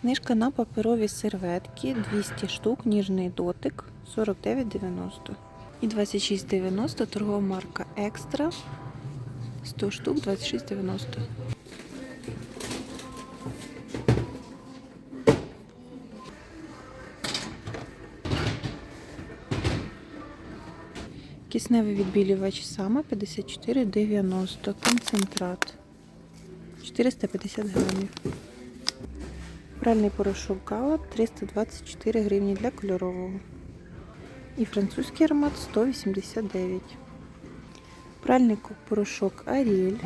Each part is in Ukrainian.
Знижка на паперові серветки 200 штук, ніжний дотик 49,90. І 26,90 торгова марка Екстра 100 штук 26,90. Кисневий відбілювач саме 54,90. Концентрат 450 грамів. Пральний порошок Гала 324 гривні для кольорового. І французький аромат 189. Пральний порошок Ariel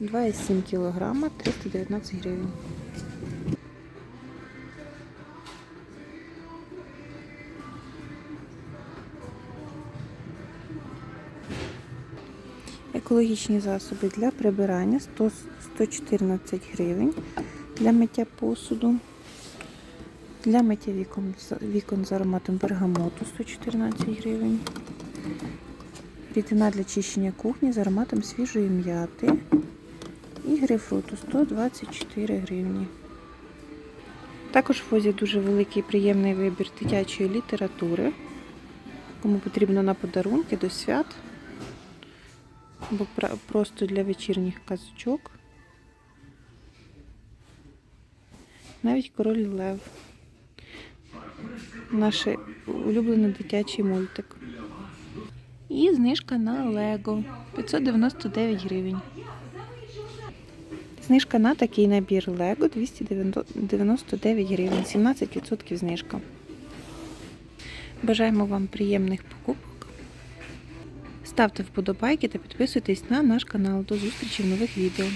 2,7 кг 319 гривень. Екологічні засоби для прибирання 100, 114 гривень для миття посуду. Для миття вікон, вікон з ароматом бергамоту 114 гривень. Рідина для чищення кухні з ароматом свіжої м'яти і грейпфруту 124 гривні. Також в фозі дуже великий приємний вибір дитячої літератури. Кому потрібно на подарунки до свят або просто для вечірніх казочок. Навіть король Лев. Наш улюблений дитячий мультик. І знижка на Лего 599 гривень. Знижка на такий набір Лего 299 гривень, 17% знижка. Бажаємо вам приємних покупок. Ставте вподобайки та підписуйтесь на наш канал. До зустрічі в нових відео.